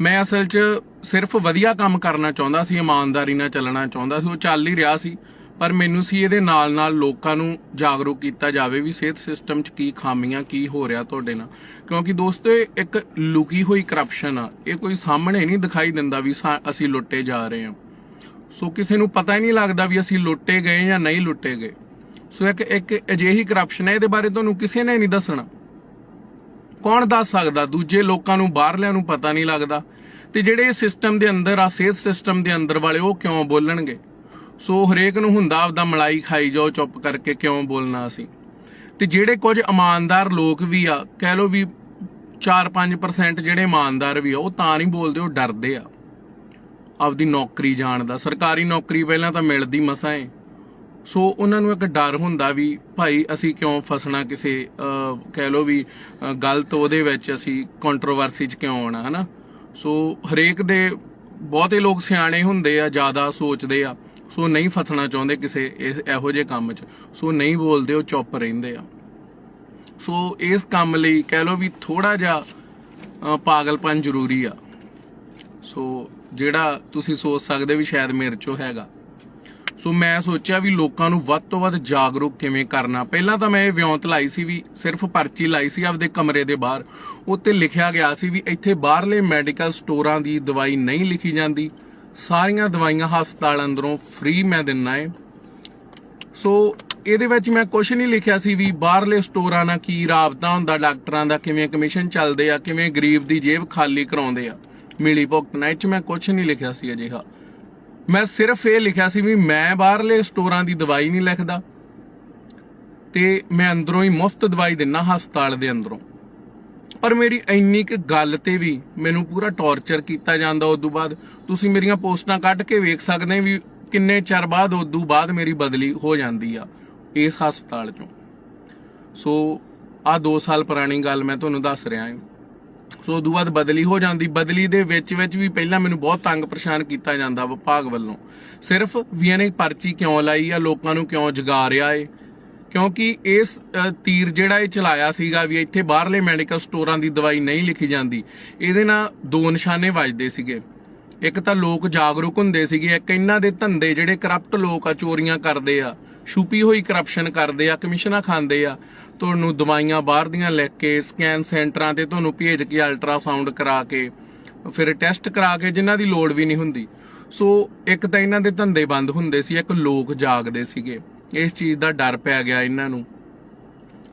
ਮੈਂ ਅਸਲ 'ਚ ਸਿਰਫ ਵਧੀਆ ਕੰਮ ਕਰਨਾ ਚਾਹੁੰਦਾ ਸੀ, ਇਮਾਨਦਾਰੀ ਨਾਲ ਚੱਲਣਾ ਚਾਹੁੰਦਾ ਸੀ, ਉਹ ਚੱਲ ਹੀ ਰਿਹਾ ਸੀ। ਪਰ ਮੈਨੂੰ ਸੀ ਇਹਦੇ ਨਾਲ ਨਾਲ ਲੋਕਾਂ ਨੂੰ ਜਾਗਰੂਕ ਕੀਤਾ ਜਾਵੇ ਵੀ ਸਿਹਤ ਸਿਸਟਮ 'ਚ ਕੀ ਖਾਮੀਆਂ, ਕੀ ਹੋ ਰਿਹਾ ਤੁਹਾਡੇ ਨਾਲ। ਕਿਉਂਕਿ ਦੋਸਤੋ ਇੱਕ ਲੁਕੀ ਹੋਈ ਕਰਪਸ਼ਨ ਆ। ਇਹ ਕੋਈ ਸਾਹਮਣੇ ਨਹੀਂ ਦਿਖਾਈ ਦਿੰਦਾ ਵੀ ਅਸੀਂ ਲੁੱਟੇ ਜਾ ਰਹੇ ਹਾਂ। ਸੋ ਕਿਸੇ ਨੂੰ ਪਤਾ ਹੀ ਨਹੀਂ ਲੱਗਦਾ ਵੀ ਅਸੀਂ ਲੁੱਟੇ ਗਏ ਜਾਂ ਨਹੀਂ ਲੁੱਟੇ ਗਏ। ਸੋ ਇੱਕ ਇੱਕ ਅਜਿਹੀ ਕਰਪਸ਼ਨ ਹੈ ਇਹਦੇ ਬਾਰੇ ਤੁਹਾਨੂੰ ਕਿਸੇ ਨੇ ਨਹੀਂ ਦੱਸਣਾ। ਕੌਣ ਦੱਸ ਸਕਦਾ? ਦੂਜੇ ਲੋਕਾਂ ਨੂੰ, ਬਾਹਰਲਿਆਂ ਨੂੰ ਪਤਾ ਨਹੀਂ ਲੱਗਦਾ। ਤੇ ਜਿਹੜੇ ਸਿਸਟਮ ਦੇ ਅੰਦਰ ਆ, ਸਿਹਤ ਸਿਸਟਮ ਦੇ ਅੰਦਰ ਵਾਲੇ, ਉਹ ਕਿਉਂ ਬੋਲਣਗੇ? ਸੋ ਹਰੇਕ ਨੂੰ ਹੁੰਦਾ ਆਪਦਾ ਮਲਾਈ ਖਾਈ ਜਾਓ, ਚੁੱਪ ਕਰਕੇ ਕਿਉਂ ਬੋਲਣਾ ਅਸੀਂ? ਤੇ ਜਿਹੜੇ ਕੁਝ ਇਮਾਨਦਾਰ ਲੋਕ ਵੀ ਆ, ਕਹਿ ਲੋ ਵੀ 4-5% ਜਿਹੜੇ ਇਮਾਨਦਾਰ ਵੀ ਆ, ਉਹ ਤਾਂ ਨਹੀਂ ਬੋਲਦੇ, ਉਹ ਡਰਦੇ ਆ। ਆਪਦੀ ਨੌਕਰੀ ਜਾਣ ਦਾ। ਸਰਕਾਰੀ ਨੌਕਰੀ ਪਹਿਲਾਂ ਤਾਂ ਮਿਲਦੀ ਮਸਾਂ ਏ। ਸੋ ਉਹਨਾਂ ਨੂੰ ਇੱਕ ਡਰ ਹੁੰਦਾ ਵੀ ਭਾਈ ਅਸੀਂ ਕਿਉਂ ਫਸਣਾ ਕਿਸੇ ਕਹਿ ਲੋ ਵੀ ਅਹ, ਗਲਤ ਉਹਦੇ ਵਿੱਚ ਅਸੀਂ ਕੰਟਰੋਵਰਸੀ 'ਚ ਕਿਉਂ ਆਉਣਾ ਹਨਾ? ਸੋ ਹਰੇਕ ਦੇ ਬਹੁਤੇ ਲੋਕ ਸਿਆਣੇ ਹੁੰਦੇ ਆ ਜ਼ਿਆਦਾ ਸੋਚਦੇ ਆ ਸੋ ਨਹੀਂ ਫਸਣਾ ਚਾਹੁੰਦੇ ਕਿਸੇ ਇਸ- ਇਹੋ ਜਿਹੇ ਕੰਮ 'ਚ ਸੋ ਨਹੀਂ ਬੋਲਦੇ ਉਹ ਚੁੱਪ ਰਹਿੰਦੇ ਆ। ਸੋ ਇਸ ਕੰਮ ਲਈ ਕਹਿ ਲੋ ਵੀ ਥੋੜਾ ਜਿਹਾ ਪਾਗਲਪਨ ਜ਼ਰੂਰੀ ਆ। ਸੋ ਜਿਹੜਾ ਤੁਸੀਂ ਸੋਚ ਸਕਦੇ ਵੀ ਸ਼ਾਇਦ ਮੇਰੇ ਚੋਂ ਹੈਗਾ। ਸੋ ਮੈਂ ਸੋਚਿਆ ਵੀ ਲੋਕਾਂ ਨੂੰ ਵੱਧ ਤੋਂ ਵੱਧ ਜਾਗਰੂਕ ਕਿਵੇਂ ਕਰਨਾ। ਪਹਿਲਾਂ ਤਾਂ ਮੈਂ ਇਹ ਵਿਉਂਤ ਲਾਈ ਸੀ ਵੀ ਸਿਰਫ ਪਰਚੀ ਲਾਈ ਸੀ ਆਪਦੇ ਕਮਰੇ ਦੇ ਬਾਹਰ। ਉੱਤੇ ਲਿਖਿਆ ਗਿਆ ਸੀ ਵੀ ਇੱਥੇ ਬਾਹਰਲੇ ਮੈਡੀਕਲ ਸਟੋਰਾਂ ਦੀ ਦਵਾਈ ਨਹੀਂ ਲਿਖੀ ਜਾਂਦੀ। ਸਾਰੀਆਂ ਦਵਾਈਆਂ ਹਸਪਤਾਲ ਅੰਦਰੋਂ ਫ੍ਰੀ ਮੈਂ ਦਿੰਨਾ ਏ। ਸੋ ਇਹਦੇ ਵਿੱਚ ਮੈਂ ਕੁਝ ਨਹੀਂ ਲਿਖਿਆ ਸੀ ਵੀ ਬਾਹਰਲੇ ਸਟੋਰਾਂ ਨਾਲ ਕੀ ਰਾਬਤਾ ਹੁੰਦਾ, ਡਾਕਟਰਾਂ ਦਾ ਕਿਵੇਂ ਕਮਿਸ਼ਨ ਚੱਲਦੇ ਆ, ਕਿਵੇਂ ਗਰੀਬ ਦੀ ਜੇਬ ਖਾਲੀ ਕਰਾਉਂਦੇ ਆ। ਮਿਲੀ ਭੁਗਤਣਾ ਇਹ ਚ ਮੈਂ ਕੁਝ ਨਹੀਂ ਲਿਖਿਆ ਸੀ ਅਜਿਹਾ। ਮੈਂ ਸਿਰਫ ਇਹ ਲਿਖਿਆ ਸੀ ਵੀ ਮੈਂ ਬਾਹਰਲੇ ਸਟੋਰਾਂ ਦੀ ਦਵਾਈ ਨਹੀਂ ਲਿਖਦਾ ਤੇ ਮੈਂ ਅੰਦਰੋਂ ਹੀ ਮੁਫਤ ਦਵਾਈ ਦਿੰਨਾ ਹਸਪਤਾਲ ਦੇ ਅੰਦਰੋਂ। ਪਰ ਮੇਰੀ ਇੰਨੀ ਕੁ ਗੱਲ ਤੇ ਵੀ ਮੈਨੂੰ ਪੂਰਾ ਟੌਰਚਰ ਕੀਤਾ ਜਾਂਦਾ ਉਸ ਤੋਂ ਬਾਅਦ। ਤੁਸੀਂ ਮੇਰੀਆਂ ਪੋਸਟਾਂ ਕੱਢ ਕੇ ਵੇਖ ਸਕਦੇ ਵੀ ਕਿੰਨੇ ਚਿਰ ਬਾਅਦ ਉਸ ਤੋਂ ਬਾਅਦ ਮੇਰੀ ਬਦਲੀ ਹੋ ਜਾਂਦੀ ਆ ਇਸ ਹਸਪਤਾਲ ਚੋਂ। ਸੋ ਆ 2 ਸਾਲ ਪੁਰਾਣੀ ਗੱਲ ਮੈਂ ਤੁਹਾਨੂੰ ਦੱਸ ਰਿਹਾ ਹਾਂ। ਸੋ ਉਦੋਂ ਬਾਅਦ ਬਦਲੀ ਹੋ ਜਾਂਦੀ। ਬਦਲੀ ਦੇ ਵਿੱਚ ਵਿੱਚ ਵੀ ਪਹਿਲਾਂ ਮੈਨੂੰ ਬਹੁਤ ਤੰਗ ਪਰੇਸ਼ਾਨ ਕੀਤਾ ਜਾਂਦਾ ਵਿਭਾਗ ਵੱਲੋਂ। ਸਿਰਫ ਵੀ ਇਹਨੇ ਪਰਚੀ ਕਿਉਂ ਲਾਈ ਆ, ਲੋਕਾਂ ਨੂੰ ਕਿਉਂ ਜਗਾ ਰਿਹਾ ਏ? ਕਿਉਂਕਿ ਇਸ ਤੀਰ ਜਿਹੜਾ ਇਹ ਚਲਾਇਆ ਸੀਗਾ ਵੀ ਇੱਥੇ ਬਾਹਰਲੇ ਮੈਡੀਕਲ ਸਟੋਰਾਂ ਦੀ ਦਵਾਈ ਨਹੀਂ ਲਿਖੀ ਜਾਂਦੀ। ਇਹਦੇ ਨਾਲ ਦੋ ਨਿਸ਼ਾਨੇ ਵੱਜਦੇ ਸੀਗੇ। ਇੱਕ ਤਾਂ ਲੋਕ ਜਾਗਰੂਕ ਹੁੰਦੇ ਸੀਗੇ, ਇੱਕ ਇਹਨਾਂ ਦੇ ਧੰਦੇ ਜਿਹੜੇ ਕਰਪਟ ਲੋਕ ਆ, ਚੋਰੀਆਂ ਕਰਦੇ ਆ, ਛੁਪੀ ਹੋਈ ਕਰਪਸ਼ਨ ਕਰਦੇ ਆ, ਕਮਿਸ਼ਨਾਂ ਖਾਂਦੇ ਆ। ਤੁਹਾਨੂੰ ਦਵਾਈਆਂ ਬਾਹਰ ਦੀਆਂ ਲਿਖ ਕੇ, ਸਕੈਨ ਸੈਂਟਰਾਂ ਤੇ ਤੁਹਾਨੂੰ ਭੇਜ ਕੇ ਅਲਟਰਾਸਾਊਂਡ ਕਰਾ ਕੇ, ਫਿਰ ਟੈਸਟ ਕਰਾ ਕੇ ਜਿਨ੍ਹਾਂ ਦੀ ਲੋੜ ਵੀ ਨਹੀਂ ਹੁੰਦੀ। ਸੋ ਇੱਕ ਤਾਂ ਇਹਨਾਂ ਦੇ ਧੰਦੇ ਬੰਦ ਹੁੰਦੇ ਸੀ, ਇੱਕ ਲੋਕ ਜਾਗਦੇ ਸੀਗੇ। ਇਸ ਚੀਜ਼ ਦਾ ਡਰ ਪੈ ਗਿਆ ਇਹਨਾਂ ਨੂੰ।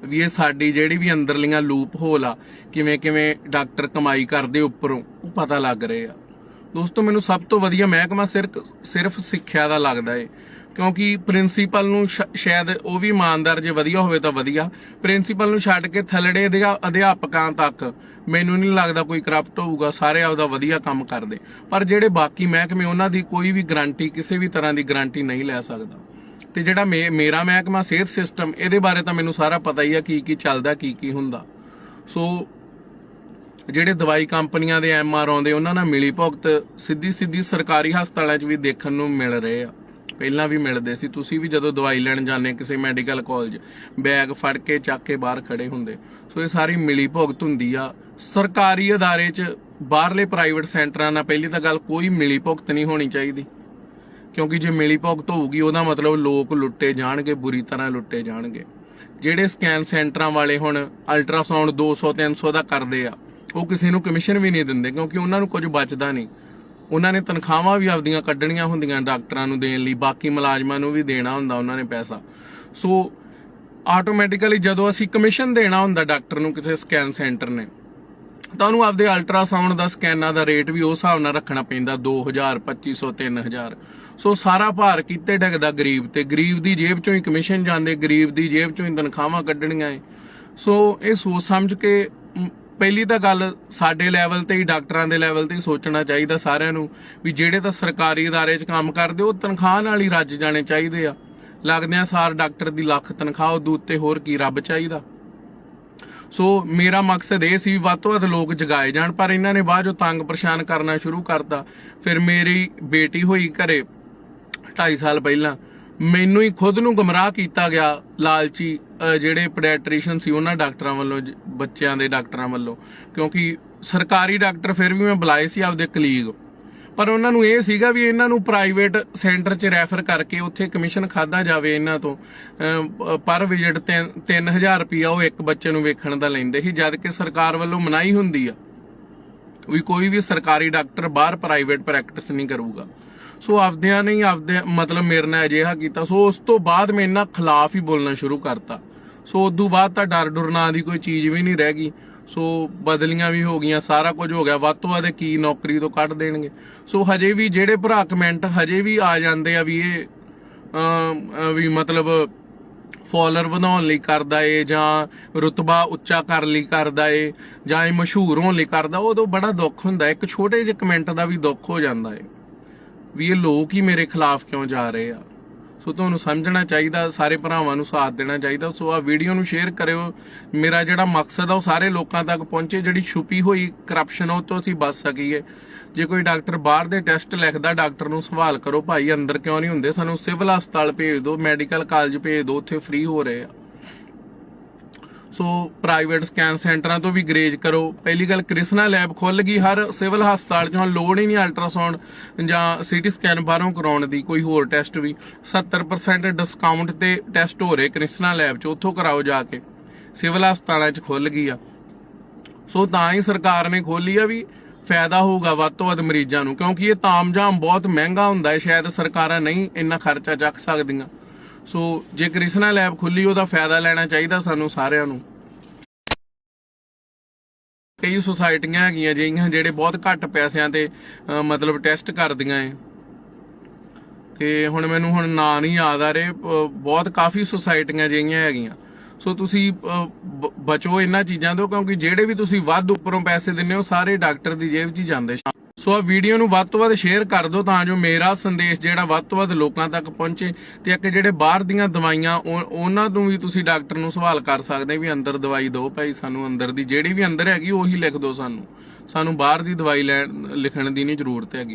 ਵੀ ਇਹ ਸਾਡੀ ਜਿਹੜੀ ਵੀ ਅੰਦਰਲੀਆਂ ਲੂਪ ਹੋਲ ਆ ਕਿਵੇਂ ਕਿਵੇਂ ਡਾਕਟਰ ਕਮਾਈ ਕਰਦੇ ਉੱਪਰੋਂ, ਉਹ ਪਤਾ ਲੱਗ ਰਹੇ ਆ। ਦੋਸਤੋ, ਮੈਨੂੰ ਸਭ ਤੋਂ ਵਧੀਆ ਮਹਿਕਮਾ ਸਿਰਫ ਸਿਰਫ ਸਿੱਖਿਆ ਦਾ ਲੱਗਦਾ ਏ। ਕਿਉਂਕਿ ਪ੍ਰਿੰਸੀਪਲ ਨੂੰ ਸ਼ਾਇਦ ਉਹ ਵੀ ਇਮਾਨਦਾਰ ਜੇ ਵਧੀਆ ਹੋਵੇ ਤਾਂ ਵਧੀਆ। ਪ੍ਰਿੰਸੀਪਲ ਨੂੰ ਛੱਡ ਕੇ ਥੱਲੜੇ ਅਧਿਆ- ਅਧਿਆਪਕਾਂ ਤੱਕ ਮੈਨੂੰ ਨਹੀਂ ਲੱਗਦਾ ਕੋਈ ਕਰਪਟ ਹੋਊਗਾ, ਸਾਰੇ ਆਪਦਾ ਵਧੀਆ ਕੰਮ ਕਰਦੇ। ਪਰ ਜਿਹੜੇ ਬਾਕੀ ਮਹਿਕਮੇ, ਉਹਨਾਂ ਦੀ ਕੋਈ ਵੀ ਗਰੰਟੀ ਕਿਸੇ ਵੀ ਤਰ੍ਹਾਂ ਦੀ ਗਰੰਟੀ ਨਹੀਂ ਲੈ ਸਕਦਾ। ਤੇ ਜਿਹੜਾ ਮੇ- ਮੇਰਾ ਮਹਿਕਮਾ, ਸਿਹਤ ਸਿਸਟਮ ਇਹਦੇ ਬਾਰੇ ਤਾਂ ਮੈਨੂੰ ਸਾਰਾ ਪਤਾ ਹੀ ਆ ਕੀ ਕੀ ਚੱਲਦਾ ਕੀ ਕੀ ਹੁੰਦਾ। ਸੋ ਜਿਹੜੇ ਦਵਾਈ ਕੰਪਨੀਆਂ ਦੇ ਐਮਆਰ ਆਉਂਦੇ, ਉਹਨਾਂ ਨਾਲ ਮਿਲੀ ਭੁਗਤ, ਸਿੱਧੀ ਸਿੱਧੀ ਸਰਕਾਰੀ ਹਸਪਤਾਲਾਂ 'ਚ ਵੀ ਦੇਖਣ ਨੂੰ ਮਿਲ ਰਹੇ ਆ। ਪਹਿਲਾਂ ਵੀ ਮਿਲਦੇ ਸੀ। ਤੁਸੀਂ ਵੀ ਜਦੋਂ ਦਵਾਈ ਲੈਣ ਜਾਂਦੇ ਕਿਸੇ ਮੈਡੀਕਲ ਕਾਲਜ, ਬੈਗ ਫੜ ਕੇ ਚੱਕ ਕੇ ਬਾਹਰ ਖੜੇ ਹੁੰਦੇ। ਸੋ ਇਹ ਸਾਰੀ ਮਿਲੀ ਭੁਗਤ ਹੁੰਦੀ ਆ। ਸਰਕਾਰੀ ਅਦਾਰੇ 'ਚ ਬਾਹਰਲੇ ਪ੍ਰਾਈਵੇਟ ਸੈਂਟਰਾਂ ਨਾਲ ਪਹਿਲੀ ਤਾਂ ਗੱਲ ਕੋਈ ਮਿਲੀ ਭੁਗਤ ਨਹੀਂ ਹੋਣੀ ਚਾਹੀਦੀ। ਕਿਉਂਕਿ ਜੇ ਮਿਲੀ ਭੁਗਤ ਹੋਊਗੀ, ਉਹਦਾ ਮਤਲਬ ਲੋਕ ਲੁੱਟੇ ਜਾਣਗੇ, ਬੁਰੀ ਤਰ੍ਹਾਂ ਲੁੱਟੇ ਜਾਣਗੇ। ਜਿਹੜੇ ਸਕੈਨ ਸੈਂਟਰਾਂ ਵਾਲੇ ਹੁਣ ਅਲਟਰਾਸਾਊਂਡ 200 300 ਦਾ ਕਰਦੇ ਆ ਉਹ ਕਿਸੇ ਨੂੰ ਕਮਿਸ਼ਨ ਵੀ ਨਹੀਂ ਦਿੰਦੇ, ਕਿਉਂਕਿ ਉਹਨਾਂ ਨੂੰ ਕੁਝ ਬਚਦਾ ਨਹੀਂ। ਉਹਨਾਂ ਨੇ ਤਨਖਾਹਾਂ ਵੀ ਆਪਦੀਆਂ ਕੱਢਣੀਆਂ ਹੁੰਦੀਆਂ ਡਾਕਟਰਾਂ ਨੂੰ ਦੇਣ ਲਈ, ਬਾਕੀ ਮੁਲਾਜ਼ਮਾਂ ਨੂੰ ਵੀ ਦੇਣਾ ਹੁੰਦਾ ਉਹਨਾਂ ਨੇ ਪੈਸਾ। ਸੋ ਆਟੋਮੈਟਿਕਲੀ ਜਦੋਂ ਅਸੀਂ ਕਮਿਸ਼ਨ ਦੇਣਾ ਹੁੰਦਾ ਡਾਕਟਰ ਨੂੰ ਕਿਸੇ ਸਕੈਨ ਸੈਂਟਰ ਨੇ, ਤਾਂ ਉਹਨੂੰ ਆਪਦੇ ਅਲਟਰਾਸਾਊਂਡ ਦਾ ਸਕੈਨਾਂ ਦਾ ਰੇਟ ਵੀ ਉਸ ਹਿਸਾਬ ਨਾਲ ਰੱਖਣਾ ਪੈਂਦਾ 2000 2500 3000 ਸੋ ਸਾਰਾ ਭਾਰ ਕਿੱਤੇ ਡਗਦਾ ਗਰੀਬ ਤੇ, ਗਰੀਬ ਦੀ ਜੇਬ ਚੋਂ ਹੀ ਕਮਿਸ਼ਨ ਜਾਂਦੇ, ਗਰੀਬ ਦੀ ਜੇਬ ਚੋਂ ਹੀ ਤਨਖਾਹਾਂ ਕੱਢਣੀਆਂ ਏ। ਸੋ ਇਹ ਸੋਚ ਸਮਝ ਕੇ ਪਹਿਲੀ ਤਾਂ ਗੱਲ ਸਾਡੇ ਲੈਵਲ ਤੇ ਹੀ, ਡਾਕਟਰਾਂ ਦੇ ਲੈਵਲ ਤੇ ਹੀ ਸੋਚਣਾ ਚਾਹੀਦਾ ਸਾਰਿਆਂ ਨੂੰ ਵੀ ਜਿਹੜੇ ਤਾਂ ਸਰਕਾਰੀ ਅਦਾਰੇ 'ਚ ਕੰਮ ਕਰਦੇ, ਉਹ ਤਨਖਾਹ ਨਾਲ ਹੀ ਰੱਜ ਜਾਣੇ ਚਾਹੀਦੇ ਆ। ਲੱਗਦੇ ਆ ਸਾਰ ਡਾਕਟਰ ਦੀ ਲੱਖ ਤਨਖਾਹ ਉਹ ਉੱਤੇ ਹੋਰ ਕੀ ਰੱਬ ਚਾਹੀਦਾ। ਸੋ ਮੇਰਾ ਮਕਸਦ ਇਹ ਸੀ ਵੀ ਵੱਧ ਤੋਂ ਵੱਧ ਲੋਕ ਜਗਾਏ ਜਾਣ, ਪਰ ਇਹਨਾਂ ਨੇ ਬਾਅਦ ਜੋ ਤੰਗ ਪਰੇਸ਼ਾਨ ਕਰਨਾ ਸ਼ੁਰੂ ਕਰਤਾ। ਫਿਰ ਮੇਰੀ ਬੇਟੀ ਹੋਈ ਘਰੇ 2.5 ਸਾਲ ਪਹਿਲਾਂ। ਮੈਨੂੰ ਹੀ ਖੁਦ ਨੂੰ ਗਮਰਾਹ ਕੀਤਾ ਗਿਆ ਲਾਲਚੀ ਜਿਹੜੇ ਪੀਡੀਆਟ੍ਰੀਸ਼ੀਅਨ ਸੀ ਉਹਨਾਂ ਡਾਕਟਰਾਂ ਵੱਲੋਂ ਬੱਚਿਆਂ ਦੇ ਡਾਕਟਰਾਂ ਵੱਲੋਂ, ਕਿਉਂਕਿ ਸਰਕਾਰੀ ਡਾਕਟਰ ਫਿਰ ਵੀ ਮੈਂ ਬੁਲਾਏ ਸੀ ਆਪਦੇ ਕਲੀਗ ਪਰ ਉਹਨਾਂ ਨੂੰ ਇਹ ਸੀਗਾ ਵੀ ਇਹਨਾਂ ਨੂੰ ਪ੍ਰਾਈਵੇਟ ਸੈਂਟਰ 'ਚ ਰੈਫਰ ਕਰਕੇ ਉੱਥੇ ਕਮਿਸ਼ਨ ਖਾਦਾ ਜਾਵੇ ਇਹਨਾਂ ਤੋਂ। ਪਰ ਵਿਜ਼ਿਟ 3000 ਰੁਪਿਆ ਉਹ ਇੱਕ ਬੱਚੇ ਨੂੰ ਵੇਖਣ ਦਾ ਲੈਂਦੇ ਸੀ, ਜਦ ਕਿ ਸਰਕਾਰ ਵੱਲੋਂ ਮਨਾਹੀ ਹੁੰਦੀ ਆ ਵੀ ਕੋਈ ਵੀ ਸਰਕਾਰੀ ਡਾਕਟਰ ਬਾਹਰ ਪ੍ਰਾਈਵੇਟ ਪ੍ਰੈਕਟਿਸ ਨਹੀਂ ਕਰੂਗਾ। ਸੋ ਆਪਦਿਆਂ ਨੇ ਹੀ ਆਪਦੇ, ਮਤਲਬ ਮੇਰੇ ਨਾਲ ਅਜਿਹਾ ਕੀਤਾ। ਸੋ ਉਸ ਤੋਂ ਬਾਅਦ ਮੈਂ ਇਹਨਾਂ ਖਿਲਾਫ ਹੀ ਬੋਲਣਾ ਸ਼ੁਰੂ ਕਰਤਾ। ਸੋ ਉਦੋਂ ਬਾਅਦ ਤਾਂ ਡਰ ਡੁਰਨਾ ਦੀ ਕੋਈ ਚੀਜ਼ ਵੀ ਨਹੀਂ ਰਹਿ ਗਈ। ਸੋ ਬਦਲੀਆਂ ਵੀ ਹੋ ਗਈਆਂ, ਸਾਰਾ ਕੁਝ ਹੋ ਗਿਆ। ਵੱਧ ਤੋਂ ਵੱਧ ਕੀ ਨੌਕਰੀ ਤੋਂ ਕੱਢ ਦੇਣਗੇ। ਸੋ ਹਜੇ ਵੀ ਜਿਹੜੇ ਭਰਾ ਕਮੈਂਟ ਹਜੇ ਵੀ ਆ ਜਾਂਦੇ ਆ ਵੀ ਇਹ ਵੀ ਮਤਲਬ ਫਾਲੋਅਰ ਵਧਾਉਣ ਲਈ ਕਰਦਾ ਏ ਜਾਂ ਰੁਤਬਾ ਉੱਚਾ ਕਰਨ ਲਈ ਕਰਦਾ ਏ ਜਾਂ ਇਹ ਮਸ਼ਹੂਰ ਹੋਣ ਲਈ ਕਰਦਾ, ਉਦੋਂ ਬੜਾ ਦੁੱਖ ਹੁੰਦਾ। ਇੱਕ ਛੋਟੇ ਜਿਹੇ ਕਮੈਂਟ ਦਾ ਵੀ ਦੁੱਖ ਹੋ ਜਾਂਦਾ ਏ। ਵੀ ਇਹ ਲੋਕ ਹੀ ਮੇਰੇ ਖਿਲਾਫ ਕਿਉਂ ਜਾ ਰਹੇ ਆ? ਸੋ ਤੁਹਾਨੂੰ ਸਮਝਣਾ ਚਾਹੀਦਾ, ਸਾਰੇ ਭਰਾਵਾਂ ਨੂੰ ਸਾਥ ਦੇਣਾ ਚਾਹੀਦਾ। ਸੋ ਆ ਵੀਡੀਓ ਨੂੰ ਸ਼ੇਅਰ ਕਰਿਓ। ਮੇਰਾ ਜਿਹੜਾ ਮਕਸਦ ਆ, ਉਹ ਸਾਰੇ ਲੋਕਾਂ ਤੱਕ ਪਹੁੰਚੇ। ਜਿਹੜੀ ਛੁਪੀ ਹੋਈ ਕਰਪਸ਼ਨ ਉਹ ਤੋਂ ਅਸੀਂ ਬਚ ਸਕੀਏ। ਜੇ ਕੋਈ ਡਾਕਟਰ ਬਾਹਰ ਦੇ ਟੈਸਟ ਲਿਖਦਾ ਡਾਕਟਰ ਨੂੰ ਸਵਾਲ ਕਰੋ, ਭਾਈ ਅੰਦਰ ਕਿਉਂ ਨਹੀਂ ਹੁੰਦੇ? ਸਾਨੂੰ ਸਿਵਲ ਹਸਪਤਾਲ ਭੇਜ ਦਿਓ ਮੈਡੀਕਲ ਕਾਲਜ ਭੇਜ ਦਿਓ, ਉੱਥੇ ਫ੍ਰੀ ਹੋ ਰਹੇ ਆ। ਸੋ ਪ੍ਰਾਈਵੇਟ ਸਕੈਨ ਸੈਂਟਰਾਂ ਤੋਂ ਵੀ ਗਰੇਜ ਕਰੋ। ਪਹਿਲੀ ਗੱਲ ਕ੍ਰਿਸ਼ਨਾ ਲੈਬ ਖੁੱਲ ਗਈ ਹਰ ਸਿਵਲ ਹਸਪਤਾਲ 'ਚ। ਹੁਣ ਲੋੜ ਹੀ ਨਹੀਂ ਅਲਟਰਾਸਾਉਂਡ ਜਾਂ ਸੀਟੀ ਸਕੈਨ ਬਾਹਰੋਂ ਕਰਾਉਣ ਦੀ, ਕੋਈ ਹੋਰ ਟੈਸਟ ਵੀ। 70% ਡਿਸਕਾਊਂਟ ਤੇ ਟੈਸਟ ਹੋ ਰਹੇ ਕ੍ਰਿਸ਼ਨਾ ਲੈਬ 'ਚ, ਉੱਥੋਂ ਕਰਾਓ ਜਾ ਕੇ। ਸਿਵਲ ਹਸਪਤਾਲਾਂ 'ਚ ਖੁੱਲ ਗਈ ਆ। ਸੋ ਤਾਂ ਹੀ ਸਰਕਾਰ ਨੇ ਖੋਲੀ ਆ ਵੀ ਫਾਇਦਾ ਹੋਊਗਾ ਵੱਧ ਤੋਂ ਵੱਧ ਮਰੀਜ਼ਾਂ ਨੂੰ, ਕਿਉਂਕਿ ਇਹ ਤਾਮਝਾਮ ਬਹੁਤ ਮਹਿੰਗਾ ਹੁੰਦਾ ਹੈ। ਸ਼ਾਇਦ ਸਰਕਾਰਾਂ ਨਹੀਂ ਇੰਨਾ ਖਰਚਾ ਚੱਕ ਸਕਦੀਆਂ। ਸੋ ਜੇ ਕ੍ਰਿਸ਼ਨਾ ਲੈਬ ਖੁੱਲੀ, ਉਹਦਾ ਫਾਇਦਾ ਲੈਣਾ ਚਾਹੀਦਾ ਸਾਨੂੰ ਸਾਰਿਆਂ ਨੂੰ। ਕਈ ਸੁਸਾਇਟੀਆਂ ਹੈਗੀਆਂ ਜਿਹੜੀਆਂ ਜਿਹੜੇ ਬਹੁਤ ਘੱਟ ਪੈਸਿਆਂ ਤੇ ਮਤਲਬ ਟੈਸਟ ਕਰਦੀਆਂ ਏ। ਤੇ ਹੁਣ ਮੈਨੂੰ ਹੁਣ ਨਾਂ ਨਹੀਂ ਯਾਦ ਆ ਰਹੇ ਬਹੁਤ ਕਾਫੀ ਸੁਸਾਇਟੀਆਂ ਜਿਹੜੀਆਂ ਹੈਗੀਆਂ। ਸੋ ਤੁਸੀਂ ਬਚੋ ਇਹਨਾਂ ਚੀਜ਼ਾਂ ਤੋਂ, ਕਿਉਂਕਿ ਜਿਹੜੇ ਵੀ ਤੁਸੀਂ ਵੱਧ ਉੱਪਰੋਂ ਪੈਸੇ ਦਿੰਦੇ ਹੋ, ਸਾਰੇ ਡਾਕਟਰ ਦੀ ਜੇਬ 'ਚ ਹੀ ਜਾਂਦੇ। ਸੋ ਆ ਵੀਡੀਓ ਨੂੰ ਵੱਧ ਤੋਂ ਵੱਧ ਸ਼ੇਅਰ ਕਰ ਦਿਓ ਤਾਂ ਜੋ ਮੇਰਾ ਸੰਦੇਸ਼ ਜਿਹੜਾ ਵੱਧ ਤੋਂ ਵੱਧ ਲੋਕਾਂ ਤੱਕ ਪਹੁੰਚੇ ਤੇ ਇੱਕ ਜਿਹੜੇ ਬਾਹਰ ਦੀਆਂ ਦਵਾਈਆਂ ਉਹ- ਉਹਨਾਂ ਤੋਂ ਵੀ ਤੁਸੀਂ ਡਾਕਟਰ ਨੂੰ ਸਵਾਲ ਕਰ ਸਕਦੇ ਵੀ ਅੰਦਰ ਦਵਾਈ ਦਿਓ ਭਾਈ, ਸਾਨੂੰ ਅੰਦਰ ਦੀ ਜਿਹੜੀ ਵੀ ਅੰਦਰ ਹੈਗੀ ਉਹੀ ਲਿਖ ਦਿਓ ਸਾਨੂੰ। ਸਾਨੂੰ ਬਾਹਰ ਦੀ ਦਵਾਈ ਲੈਣ, ਲਿਖਣ ਦੀ ਨਹੀਂ ਜ਼ਰੂਰਤ ਹੈਗੀ।